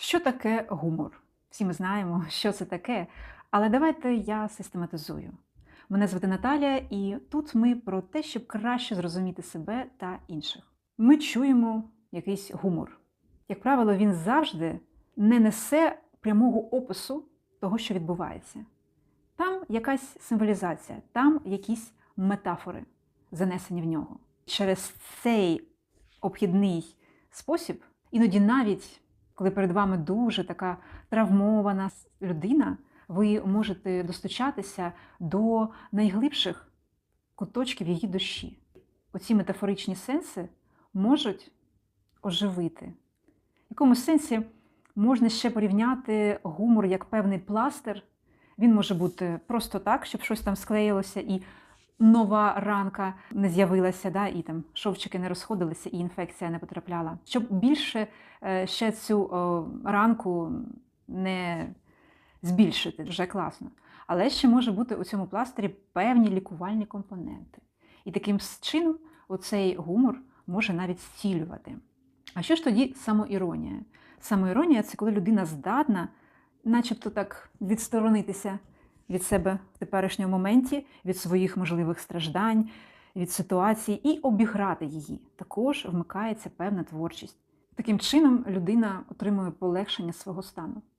Що таке гумор? Всі ми знаємо, що це таке, але давайте я систематизую. Мене звати Наталія, і тут ми про те, щоб краще зрозуміти себе та інших. Ми чуємо якийсь гумор. Як правило, він завжди не несе прямого опису того, що відбувається. Там якась символізація, там якісь метафори занесені в нього. Через цей обхідний спосіб, іноді навіть коли перед вами дуже така травмована людина, ви можете достучатися до найглибших куточків її душі. Оці метафоричні сенси можуть оживити. В якомусь сенсі можна ще порівняти гумор як певний пластир. Він може бути просто так, щоб щось там склеїлося і нова ранка не з'явилася, да, і там шовчики не розходилися, і інфекція не потрапляла. Щоб більше е, ще цю ранку не збільшити, вже класно. Але ще може бути у цьому пластирі певні лікувальні компоненти. І таким чином оцей гумор може навіть зцілювати. А що ж тоді самоіронія? Самоіронія це коли людина здатна, начебто так, відсторонитися від себе в теперішньому моменті, від своїх можливих страждань, від ситуації і обіграти її. Також вмикається певна творчість. Таким чином людина отримує полегшення свого стану.